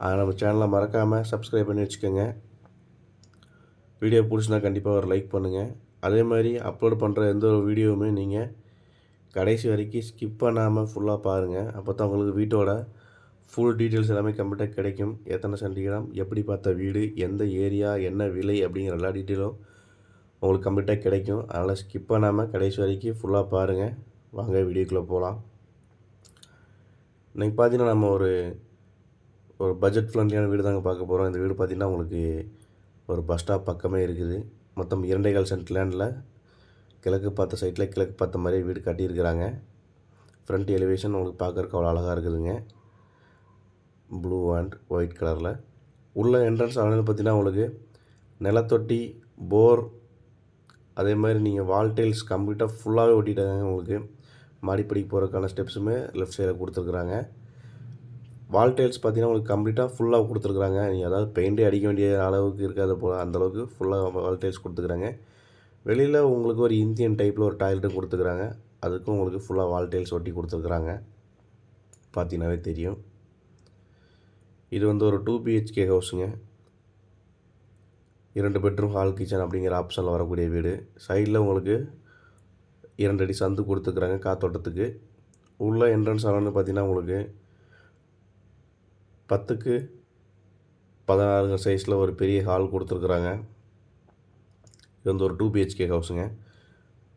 நம்ம சேனலை மறக்காமல் சப்ஸ்கிரைப் பண்ணி வச்சுக்கோங்க. வீடியோ பிடிச்சினா கண்டிப்பாக ஒரு லைக் பண்ணுங்கள் அதே மாதிரி அப்லோட் பண்ணுற எந்த ஒரு வீடியோவுமே நீங்கள் கடைசி வரைக்கும் ஸ்கிப் பண்ணாமல் ஃபுல்லாக பாருங்கள் அப்போ தான் உங்களுக்கு வீட்டோட ஃபுல் டீட்டெயில்ஸ் எல்லாமே கம்ப்ளீட்டாக கிடைக்கும். எத்தனை சென்டிகிராம் எப்படி பார்த்த வீடு எந்த ஏரியா என்ன விலை அப்படிங்கிற எல்லா டீட்டெயிலும் உங்களுக்கு கம்ப்ளீட்டாக கிடைக்கும். அதனால் ஸ்கிப் பண்ணாமல் கடைசி வரைக்கும் ஃபுல்லாக பாருங்கள் வாங்க வீடியோக்குள்ளே போகலாம். இன்றைக்கி பார்த்தீங்கன்னா நம்ம ஒரு ஒரு பட்ஜெட் ஃப்ரெண்ட்லியான வீடு தாங்க பார்க்க போகிறோம் இந்த வீடு பார்த்திங்கன்னா உங்களுக்கு ஒரு பஸ் ஸ்டாப் பக்கமே இருக்குது. மொத்தம் இரண்டைகால் சென்ட் லேண்டில் கிழக்கு பார்த்த சைட்டில் கிழக்கு பார்த்த மாதிரி வீடு கட்டியிருக்கிறாங்க. ஃப்ரண்ட் எலிவேஷன் உங்களுக்கு பார்க்குறக்கு அவ்வளோ அழகாக இருக்குதுங்க. ப்ளூ அண்ட் ஒயிட் கலரில் உள்ள என்ட்ரன்ஸ் ஆனது பார்த்திங்கன்னா உங்களுக்கு நிலத்தொட்டி போர் அதே மாதிரி நீங்கள் வால்டைல்ஸ் கம்ப்ளீட்டாக ஃபுல்லாகவே ஒட்டிட்டாங்க. உங்களுக்கு மாடிப்படிக்கு போகிறதுக்கான ஸ்டெப்ஸுமே லெஃப்ட் சைடில் கொடுத்துருக்குறாங்க. வால் டைல்ஸ் பார்த்தீங்கன்னா உங்களுக்கு கம்ப்ளீட்டாக ஃபுல்லாக கொடுத்துருக்குறாங்க. நீங்கள் அதாவது பெயிண்டே அடிக்க வேண்டிய அளவுக்கு இருக்காது போல் அந்தளவுக்கு ஃபுல்லாக வால் டைல்ஸ் கொடுத்துக்கிறாங்க வெளியில் உங்களுக்கு ஒரு இந்தியன் டைப்பில் ஒரு டாய்லெட்டும் கொடுத்துக்குறாங்க அதுக்கும் உங்களுக்கு ஃபுல்லாக வால் டைல்ஸ் ஒட்டி கொடுத்துருக்குறாங்க. பார்த்தீங்கன்னாவே தெரியும். இது வந்து ஒரு டூ பிஹெச்கே ஹவுஸுங்க இரண்டு பெட்ரூம் ஹால் கிச்சன் அப்படிங்கிற ஆப்ஷனில் வரக்கூடிய வீடு. சைடில் உங்களுக்கு இரண்டு அடி சந்து கொடுத்துக்குறாங்க காத்தோட்டத்துக்கு. உள்ள என்ட்ரன்ஸ் ஆனன்னு பார்த்தீங்கன்னா உங்களுக்கு பத்துக்கு பதினாறுங்க சைஸில் ஒரு பெரிய ஹால் கொடுத்துருக்குறாங்க. இது வந்து ஒரு டூ பிஹெச்கே ஹவுஸுங்க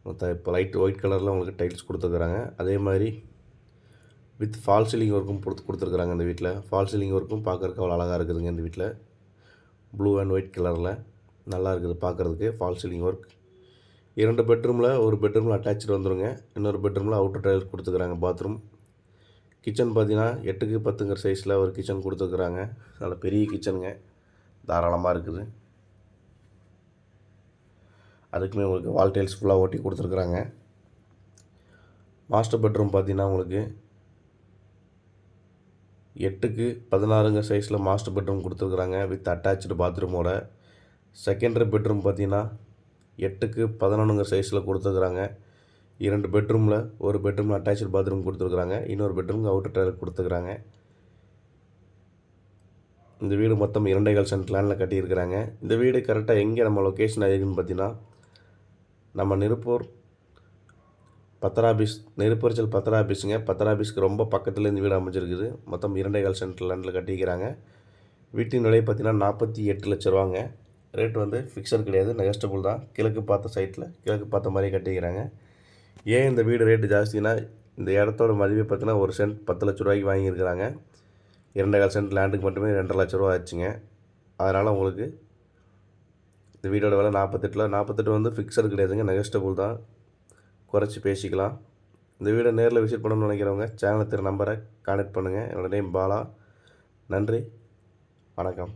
மற்ற இப்போ லைட் ஒயிட் கலரில் உங்களுக்கு டைல்ஸ் கொடுத்துருக்குறாங்க. அதே மாதிரி வித் ஃபால் சீலிங் ஒர்க்கும் கொடுத்து கொடுத்துருக்குறாங்க இந்த வீட்டில். ஃபால் சீலிங் ஒர்க்கும் பார்க்குறக்கு அவ்வளோ அழகாக இருக்குதுங்க இந்த வீட்டில். ப்ளூ அண்ட் ஒயிட் கலரில் நல்லா இருக்குது பார்க்குறதுக்கு ஃபால் சீலிங் ஒர்க் இரண்டு பெட்ரூமில் ஒரு பெட்ரூமில் அட்டாச்சு வந்துடுங்க இன்னொரு பெட்ரூமில் அவுட்டர் டைல்ஸ் கொடுத்துக்கிறாங்க பாத்ரூம் கிச்சன் பார்த்திங்கன்னா எட்டுக்கு பத்துங்கிற சைஸில் ஒரு கிச்சன் கொடுத்துருக்குறாங்க. நல்ல பெரிய கிச்சனுங்க தாராளமாக இருக்குது. அதுக்குமே உங்களுக்கு வால் டைல்ஸ் ஃபுல்லாக ஓட்டி கொடுத்துருக்குறாங்க. மாஸ்டர் பெட்ரூம் பார்த்திங்கன்னா உங்களுக்கு எட்டுக்கு பதினாறுங்க சைஸில் மாஸ்டர் பெட்ரூம் கொடுத்துருக்குறாங்க வித் அட்டாச்சு பாத்ரூமோட செகண்டரி பெட்ரூம் பார்த்திங்கன்னா எட்டுக்கு பதினொன்றுங்க சைஸில் கொடுத்துருக்குறாங்க. இரண்டு பெட்ரூமில் ஒரு பெட்ரூமில் அட்டாச்சு பாத்ரூம் கொடுத்துருக்குறாங்க. இன்னொரு பெட்ரூமுக்கு அவுட்டர் டாய்லெட் கொடுத்துருக்குறாங்க. இந்த வீடு மொத்தம் இரண்டைகள் சென்ட் லேண்டில் கட்டியிருக்கிறாங்க. இந்த வீடு கரெக்டாக எங்கே நம்ம லொக்கேஷன் ஆகிருக்குன்னு பார்த்தீங்கன்னா நம்ம நிருப்பூர் பத்தராபீஸ் நெருப்பரிச்சல் பத்தராபீஸுங்க பத்தராபீஸ்க்கு ரொம்ப பக்கத்தில் இந்த வீடு அமைஞ்சிருக்குது. மொத்தம் இரண்டைகள் சென்ட் லேண்டில் கட்டிக்கிறாங்க வீட்டின் விலை பார்த்தீங்கன்னா நாற்பத்தி எட்டு லட்ச ரூபாங்க. ரேட் வந்து ஃபிக்ஸட் கிடையாது. நெகஸ்டபுள் தான். கிழக்கு பார்த்த சைட்டில் கிழக்கு பார்த்த மாதிரி கட்டிக்கிறாங்க ஏன் இந்த வீடு ரேட்டு ஜாஸ்தினா இந்த இடத்தோட மதிப்பை பார்த்தீங்கன்னா ஒரு சென்ட் பத்து லட்ச ரூபாய்க்கு வாங்கியிருக்கிறாங்க. இரண்டேகால் சென்ட் லேண்டுக்கு மட்டுமே ரெண்டரை லட்ச ரூபா ஆச்சுங்க. அதனால் உங்களுக்கு இந்த வீடோட விலை நாற்பத்தெட்டில் நாற்பத்தெட்டு வந்து ஃபிக்ஸட் கிடையாதுங்க. நெகஸ்டபுள் தான். குறைச்சி பேசிக்கலாம். இந்த வீடை நேரில் விசிட் பண்ணணும்னு நினைக்கிறவங்க சேனல் திரு நம்பரை கான்டெக்ட் பண்ணுங்கள் என்னோடய நேம் பாலா. நன்றி. வணக்கம்.